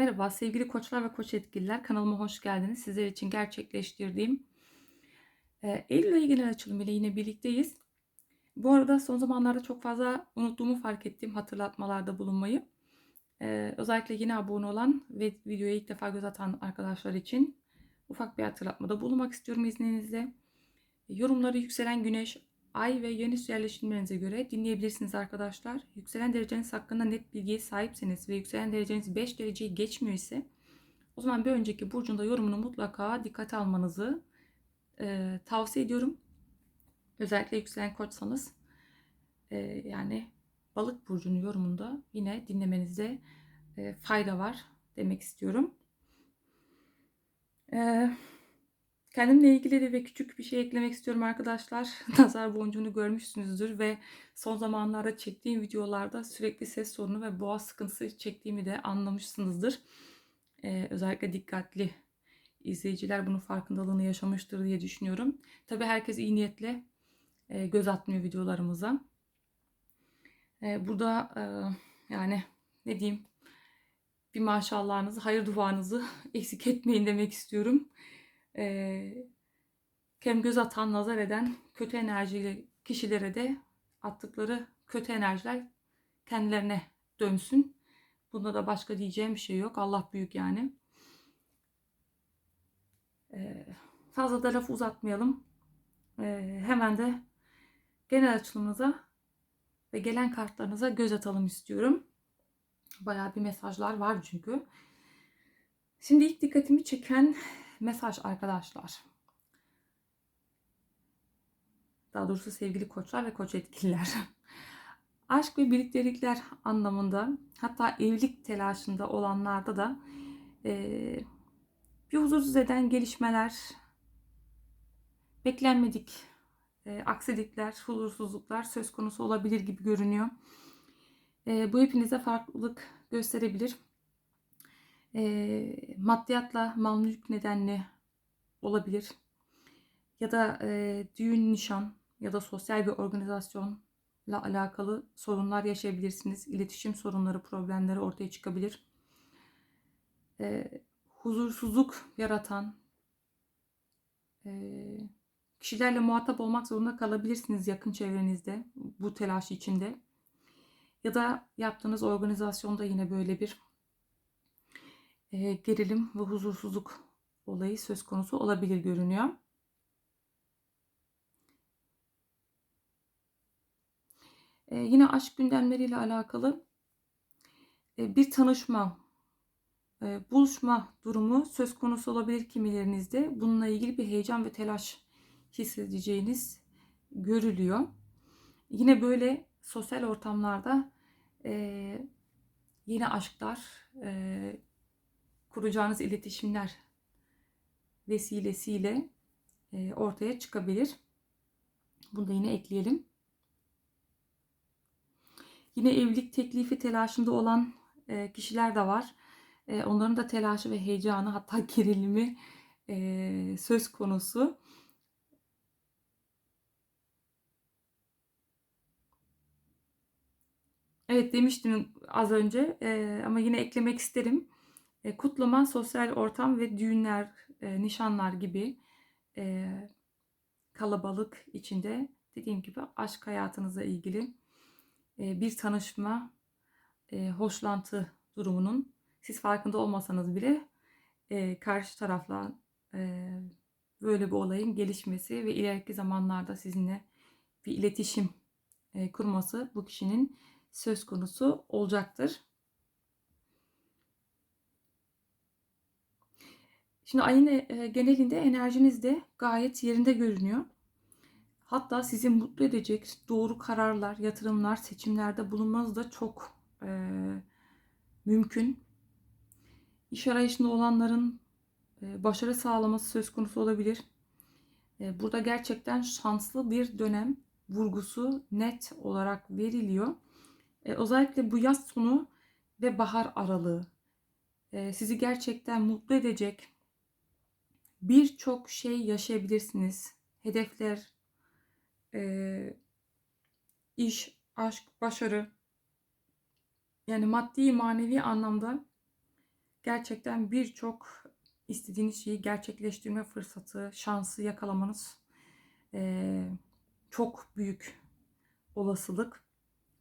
Merhaba sevgili koçlar ve koç etkililer kanalıma hoş geldiniz. Sizler için gerçekleştirdiğim e, Eylül ayı genel açılım ile yine birlikteyiz. Bu arada son zamanlarda çok fazla unuttuğumu fark ettiğim hatırlatmalarda bulunmayı. E, özellikle yeni abone olan ve videoya ilk defa göz atan arkadaşlar için ufak bir hatırlatmada bulunmak istiyorum izninizle. Yorumları yükselen güneş, ay ve Venüs yerleşimlerinize göre dinleyebilirsiniz arkadaşlar. Yükselen dereceniz hakkında net bilgiye sahipseniz ve yükselen dereceniz 5 dereceyi geçmiyor ise o zaman bir önceki burcunda yorumunu mutlaka dikkate almanızı e, tavsiye ediyorum. Özellikle yükselen koçsanız e, yani balık burcunun yorumunda yine dinlemenizde e, fayda var demek istiyorum. Eee Kendimle ilgili de ve küçük bir şey eklemek istiyorum arkadaşlar. Nazar boncuğunu görmüşsünüzdür ve son zamanlarda çektiğim videolarda sürekli ses sorunu ve boğaz sıkıntısı çektiğimi de anlamışsınızdır. Ee, özellikle dikkatli izleyiciler bunun farkındalığını yaşamıştır diye düşünüyorum. Tabi herkes iyi niyetle e, göz atmıyor videolarımıza. E, burada e, yani ne diyeyim bir maşallahınızı, hayır duanızı eksik etmeyin demek istiyorum e, kem göz atan, nazar eden kötü enerjili kişilere de attıkları kötü enerjiler kendilerine dönsün. Bunda da başka diyeceğim bir şey yok. Allah büyük yani. E, fazla da laf uzatmayalım. E, hemen de genel açılımınıza ve gelen kartlarınıza göz atalım istiyorum. Bayağı bir mesajlar var çünkü. Şimdi ilk dikkatimi çeken mesaj arkadaşlar. Daha doğrusu sevgili koçlar ve koç etkililer. Aşk ve birliktelikler anlamında hatta evlilik telaşında olanlarda da e, bir huzursuz eden gelişmeler, beklenmedik e, aksilikler, huzursuzluklar söz konusu olabilir gibi görünüyor. E, bu hepinize farklılık gösterebilir e, maddiyatla mal mülk nedenli olabilir. Ya da e, düğün, nişan ya da sosyal bir organizasyonla alakalı sorunlar yaşayabilirsiniz. İletişim sorunları, problemleri ortaya çıkabilir. E, huzursuzluk yaratan e, kişilerle muhatap olmak zorunda kalabilirsiniz yakın çevrenizde bu telaş içinde. Ya da yaptığınız organizasyonda yine böyle bir e, gerilim ve huzursuzluk olayı söz konusu olabilir görünüyor. E, yine aşk gündemleriyle alakalı e, bir tanışma, buluşma durumu söz konusu olabilir kimilerinizde. Bununla ilgili bir heyecan ve telaş hissedeceğiniz görülüyor. Yine böyle sosyal ortamlarda yeni aşklar, kuracağınız iletişimler vesilesiyle e, ortaya çıkabilir. Bunu da yine ekleyelim. Yine evlilik teklifi telaşında olan e, kişiler de var. E, onların da telaşı ve heyecanı hatta gerilimi söz konusu. Evet demiştim az önce ama yine eklemek isterim. E, kutlama, sosyal ortam ve düğünler, e, nişanlar gibi e, kalabalık içinde dediğim gibi aşk hayatınızla ilgili bir tanışma, hoşlantı durumunun siz farkında olmasanız bile karşı tarafla böyle bir olayın gelişmesi ve ileriki zamanlarda sizinle bir iletişim kurması bu kişinin söz konusu olacaktır. Şimdi ayın e, genelinde enerjiniz de gayet yerinde görünüyor. Hatta sizi mutlu edecek doğru kararlar, yatırımlar, seçimlerde bulunmanız da çok e, mümkün. İş arayışında olanların e, başarı sağlaması söz konusu olabilir. E, burada gerçekten şanslı bir dönem vurgusu net olarak veriliyor. E, özellikle bu yaz sonu ve bahar aralığı e, sizi gerçekten mutlu edecek, birçok şey yaşayabilirsiniz. Hedefler, e, iş, aşk, başarı. Yani maddi manevi anlamda gerçekten birçok istediğiniz şeyi gerçekleştirme fırsatı, şansı yakalamanız eee, çok büyük olasılık.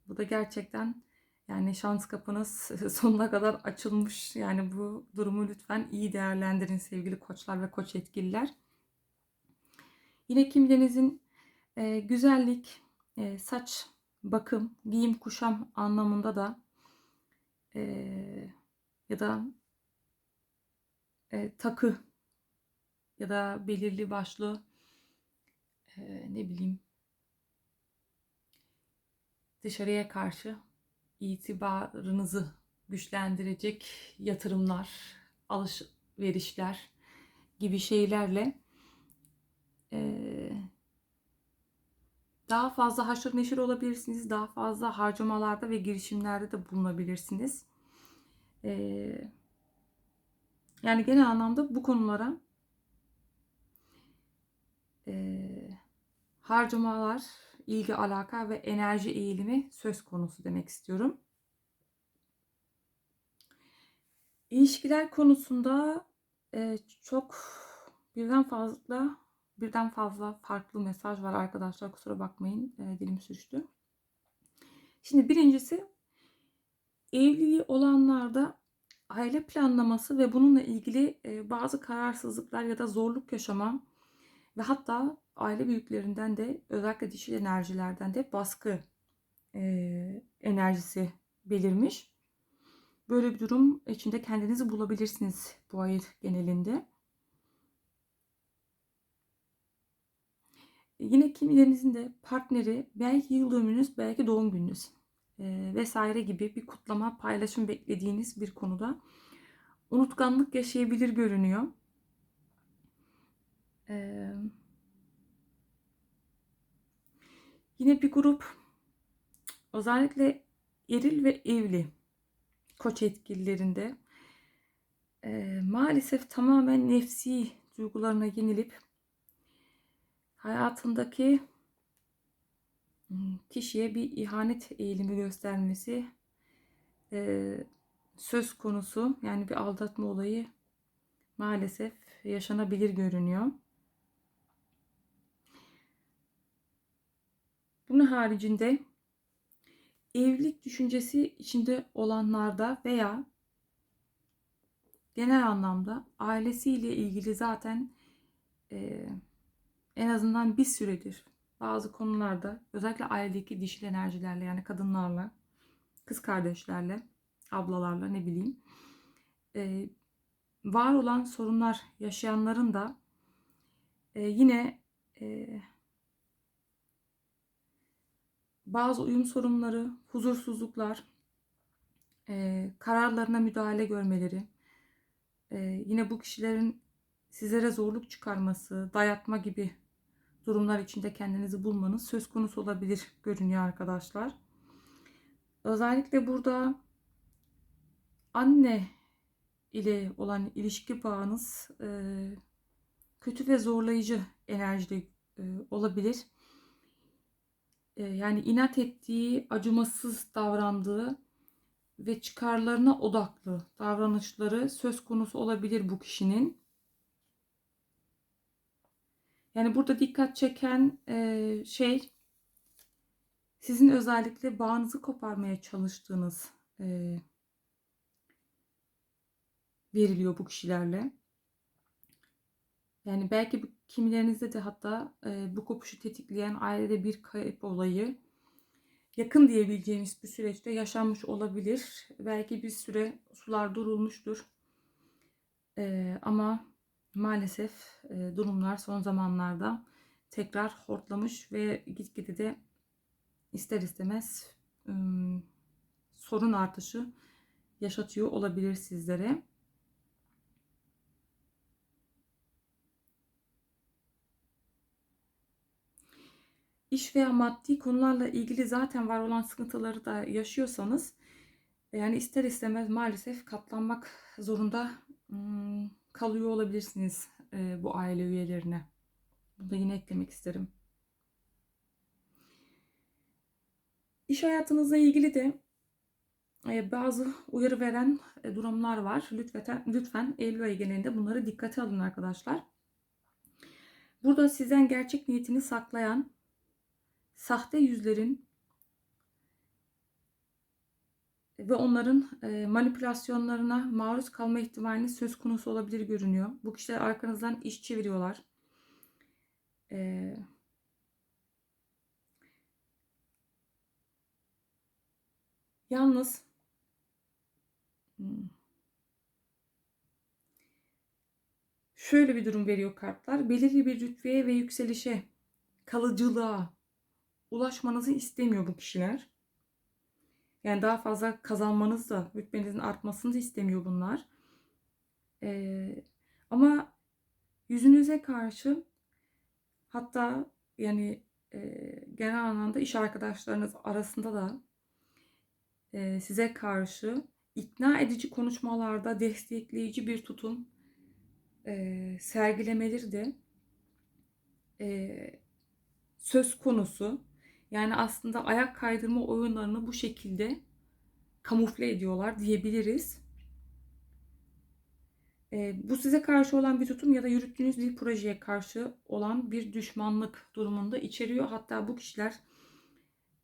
Bu da gerçekten yani şans kapınız sonuna kadar açılmış. Yani bu durumu lütfen iyi değerlendirin sevgili koçlar ve koç etkililer. Yine kimlerinizin e, güzellik, e, saç, bakım, giyim, kuşam anlamında da e, ya da e, takı ya da belirli başlı e, ne bileyim dışarıya karşı itibarınızı güçlendirecek yatırımlar, alışverişler gibi şeylerle eee, daha fazla haşır neşir olabilirsiniz. Daha fazla harcamalarda ve girişimlerde de bulunabilirsiniz. Eee, yani genel anlamda bu konulara eee, harcamalar, ilgi, alaka ve enerji eğilimi söz konusu demek istiyorum. İlişkiler konusunda e, çok birden fazla birden fazla farklı mesaj var arkadaşlar kusura bakmayın e, dilim sürçtü. Şimdi birincisi evliliği olanlarda aile planlaması ve bununla ilgili e, bazı kararsızlıklar ya da zorluk yaşama ve hatta aile büyüklerinden de özellikle dişil enerjilerden de baskı e, enerjisi belirmiş. Böyle bir durum içinde kendinizi bulabilirsiniz bu ay genelinde. Yine kimilerinizin de partneri belki yıl dönümünüz belki doğum gününüz e, vesaire gibi bir kutlama paylaşım beklediğiniz bir konuda unutkanlık yaşayabilir görünüyor. Eee Yine bir grup özellikle eril ve evli koç etkililerinde e, maalesef tamamen nefsi duygularına yenilip hayatındaki hmm, kişiye bir ihanet eğilimi göstermesi e, söz konusu. Yani bir aldatma olayı maalesef yaşanabilir görünüyor. Bunun haricinde evlilik düşüncesi içinde olanlarda veya genel anlamda ailesiyle ilgili zaten e, en azından bir süredir bazı konularda özellikle ailedeki dişil enerjilerle yani kadınlarla, kız kardeşlerle, ablalarla ne bileyim e, var olan sorunlar yaşayanların da e, yine e, bazı uyum sorunları, huzursuzluklar, e, kararlarına müdahale görmeleri, e, yine bu kişilerin sizlere zorluk çıkarması, dayatma gibi durumlar içinde kendinizi bulmanız söz konusu olabilir görünüyor arkadaşlar. Özellikle burada anne ile olan ilişki bağınız e, kötü ve zorlayıcı enerjide e, olabilir yani inat ettiği, acımasız davrandığı ve çıkarlarına odaklı davranışları söz konusu olabilir bu kişinin. Yani burada dikkat çeken e, şey sizin özellikle bağınızı koparmaya çalıştığınız e, veriliyor bu kişilerle. Yani belki kimilerinizde de hatta e, bu kopuşu tetikleyen ailede bir kayıp olayı yakın diyebileceğimiz bir süreçte yaşanmış olabilir. Belki bir süre sular durulmuştur. E, ama maalesef e, durumlar son zamanlarda tekrar hortlamış ve gitgide de ister istemez e, sorun artışı yaşatıyor olabilir sizlere. İş veya maddi konularla ilgili zaten var olan sıkıntıları da yaşıyorsanız yani ister istemez maalesef katlanmak zorunda kalıyor olabilirsiniz bu aile üyelerine. Bunu da yine eklemek isterim. İş hayatınızla ilgili de bazı uyarı veren durumlar var. Lütfen, lütfen Eylül ayı genelinde bunları dikkate alın arkadaşlar. Burada sizden gerçek niyetini saklayan sahte yüzlerin ve onların e, manipülasyonlarına maruz kalma ihtimaliniz söz konusu olabilir görünüyor. Bu kişiler arkanızdan iş çeviriyorlar. E, yalnız hmm, şöyle bir durum veriyor kartlar. Belirli bir rütbeye ve yükselişe, kalıcılığa ulaşmanızı istemiyor bu kişiler. Yani daha fazla kazanmanız da, rütbenizin artmasını da istemiyor bunlar. Ee, ama yüzünüze karşı hatta yani e, genel anlamda iş arkadaşlarınız arasında da e, size karşı ikna edici konuşmalarda destekleyici bir tutum e, sergilemeleri de e, söz konusu. Yani aslında ayak kaydırma oyunlarını bu şekilde kamufle ediyorlar diyebiliriz. E, bu size karşı olan bir tutum ya da yürüttüğünüz bir projeye karşı olan bir düşmanlık durumunda içeriyor. Hatta bu kişiler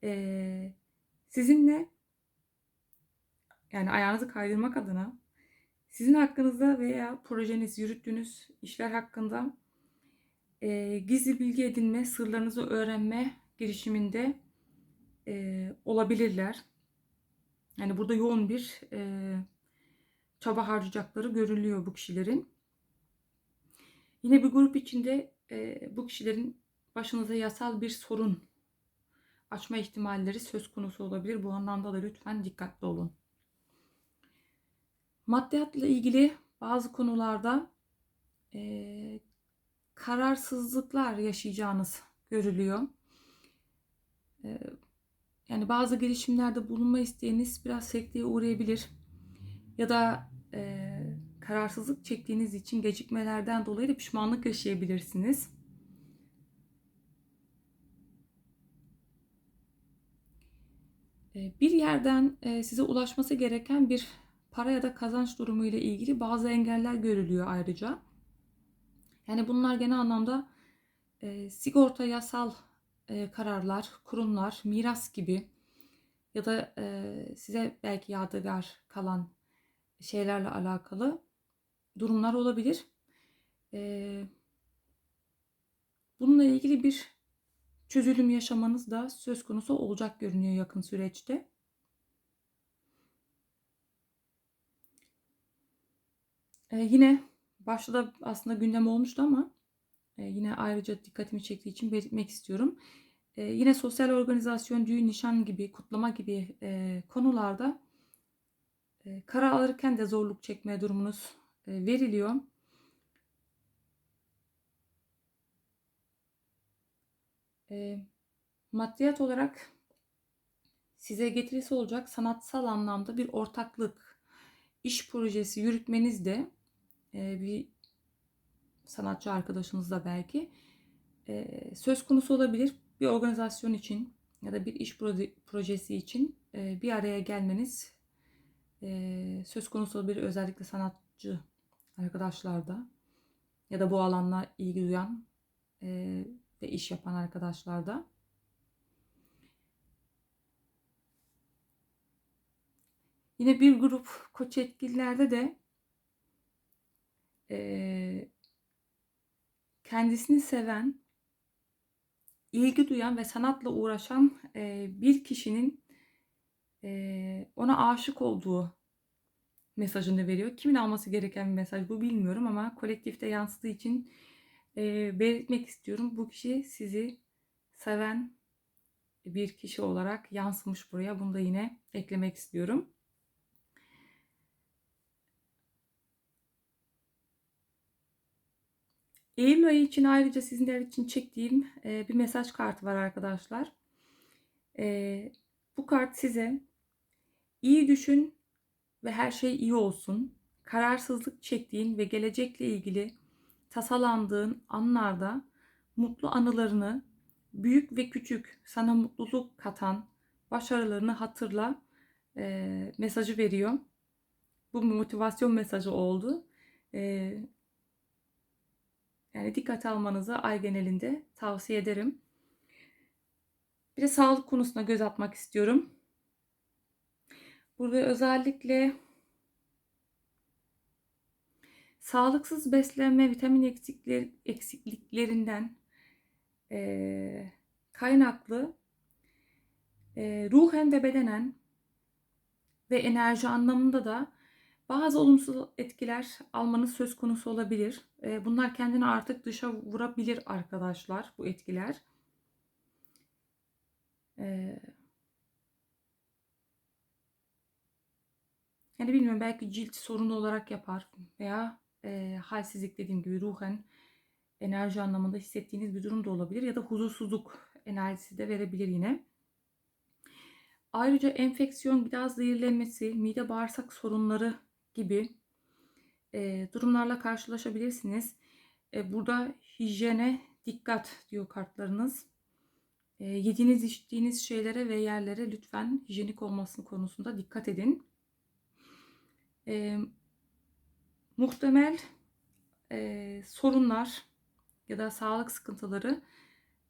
e, sizinle yani ayağınızı kaydırmak adına sizin hakkınızda veya projeniz yürüttüğünüz işler hakkında e, gizli bilgi edinme, sırlarınızı öğrenme girişiminde e, olabilirler. Yani burada yoğun bir e, çaba harcayacakları görülüyor bu kişilerin. Yine bir grup içinde e, bu kişilerin başınıza yasal bir sorun açma ihtimalleri söz konusu olabilir. Bu anlamda da lütfen dikkatli olun. Maddiyatla ilgili bazı konularda e, kararsızlıklar yaşayacağınız görülüyor. Yani bazı girişimlerde bulunma isteğiniz biraz sekteye uğrayabilir. Ya da e, kararsızlık çektiğiniz için gecikmelerden dolayı da pişmanlık yaşayabilirsiniz. E, bir yerden e, size ulaşması gereken bir para ya da kazanç durumu ile ilgili bazı engeller görülüyor ayrıca. Yani bunlar genel anlamda e, sigorta yasal e, kararlar, kurumlar, miras gibi ya da e, size belki yadigar kalan şeylerle alakalı durumlar olabilir. E, bununla ilgili bir çözülüm yaşamanız da söz konusu olacak görünüyor yakın süreçte. E, yine başta da aslında gündem olmuştu ama e, yine ayrıca dikkatimi çektiği için belirtmek istiyorum. E, yine sosyal organizasyon, düğün, nişan gibi, kutlama gibi e, konularda e, karar alırken de zorluk çekme durumunuz e, veriliyor. E, maddiyat olarak size getirisi olacak sanatsal anlamda bir ortaklık, iş projesi yürütmeniz de bir sanatçı arkadaşınız da belki e, söz konusu olabilir. Bir organizasyon için ya da bir iş projesi için e, bir araya gelmeniz söz konusu olabilir. Özellikle sanatçı arkadaşlarda ya da bu alanla ilgi duyan ve iş yapan arkadaşlarda. Yine bir grup koç etkililerde de e, kendisini seven, ilgi duyan ve sanatla uğraşan e, bir kişinin e, ona aşık olduğu mesajını veriyor. Kimin alması gereken bir mesaj bu bilmiyorum ama kolektifte yansıdığı için e, belirtmek istiyorum. Bu kişi sizi seven bir kişi olarak yansımış buraya. Bunu da yine eklemek istiyorum. Eylül ayı için ayrıca sizler için çektiğim e, bir mesaj kartı var arkadaşlar. E, bu kart size iyi düşün ve her şey iyi olsun. Kararsızlık çektiğin ve gelecekle ilgili tasalandığın anlarda mutlu anılarını, büyük ve küçük sana mutluluk katan başarılarını hatırla e, mesajı veriyor. Bu motivasyon mesajı oldu. E, yani dikkat almanızı ay genelinde tavsiye ederim. Bir de sağlık konusuna göz atmak istiyorum. Burada özellikle sağlıksız beslenme, vitamin eksikler, eksikliklerinden e, kaynaklı e, ruhen ve bedenen ve enerji anlamında da bazı olumsuz etkiler almanız söz konusu olabilir. E, bunlar kendini artık dışa vurabilir arkadaşlar bu etkiler. E, yani bilmiyorum belki cilt sorunu olarak yapar veya e, halsizlik dediğim gibi ruhen enerji anlamında hissettiğiniz bir durum da olabilir ya da huzursuzluk enerjisi de verebilir yine. Ayrıca enfeksiyon, biraz zehirlenmesi, mide bağırsak sorunları gibi e, durumlarla karşılaşabilirsiniz. E, burada hijyene dikkat diyor kartlarınız. E, yediğiniz içtiğiniz şeylere ve yerlere lütfen hijyenik olması konusunda dikkat edin. E, muhtemel e, sorunlar ya da sağlık sıkıntıları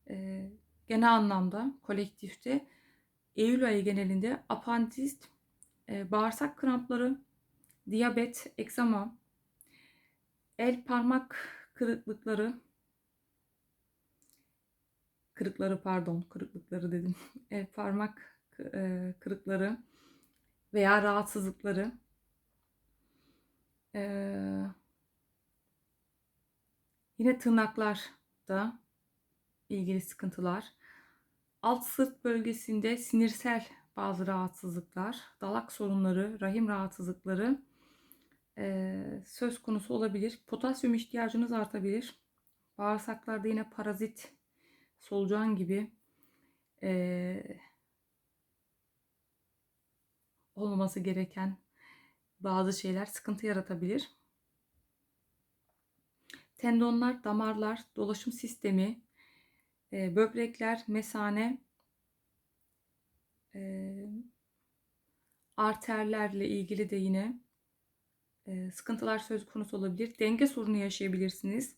e, genel anlamda kolektifte Eylül ayı genelinde apandist, e, bağırsak krampları, diyabet, eksama, el parmak kırıklıkları, kırıkları pardon, kırıklıkları dedim. El parmak e, kırıkları veya rahatsızlıkları, e, yine tırnaklarda ilgili sıkıntılar, alt sırt bölgesinde sinirsel bazı rahatsızlıklar, dalak sorunları, rahim rahatsızlıkları e, söz konusu olabilir. Potasyum ihtiyacınız artabilir. Bağırsaklarda yine parazit, solucan gibi e, olmaması gereken bazı şeyler sıkıntı yaratabilir. Tendonlar, damarlar, dolaşım sistemi, e, böbrekler, mesane, e, arterlerle ilgili de yine sıkıntılar söz konusu olabilir. Denge sorunu yaşayabilirsiniz.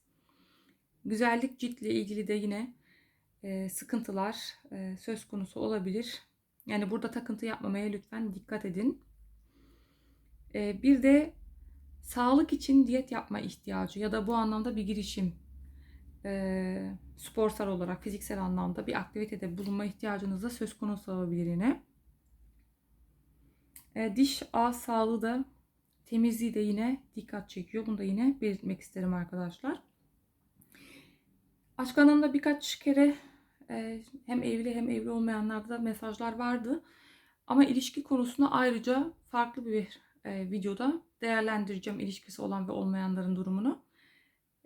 Güzellik ciltle ilgili de yine sıkıntılar söz konusu olabilir. Yani burada takıntı yapmamaya lütfen dikkat edin. Bir de sağlık için diyet yapma ihtiyacı ya da bu anlamda bir girişim sporsal olarak fiziksel anlamda bir aktivitede bulunma ihtiyacınız da söz konusu olabilir yine. Diş ağız sağlığı da temizliği de yine dikkat çekiyor. Bunu da yine belirtmek isterim arkadaşlar. Aşk kanalında birkaç kere e, hem evli hem evli olmayanlarda mesajlar vardı. Ama ilişki konusunu ayrıca farklı bir e, videoda değerlendireceğim ilişkisi olan ve olmayanların durumunu.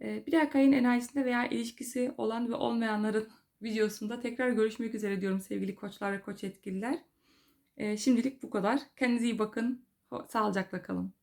E, bir dahaki ayın enerjisinde veya ilişkisi olan ve olmayanların videosunda tekrar görüşmek üzere diyorum sevgili koçlar ve koç etkililer. E, şimdilik bu kadar. Kendinize iyi bakın. Sağlıcakla kalın.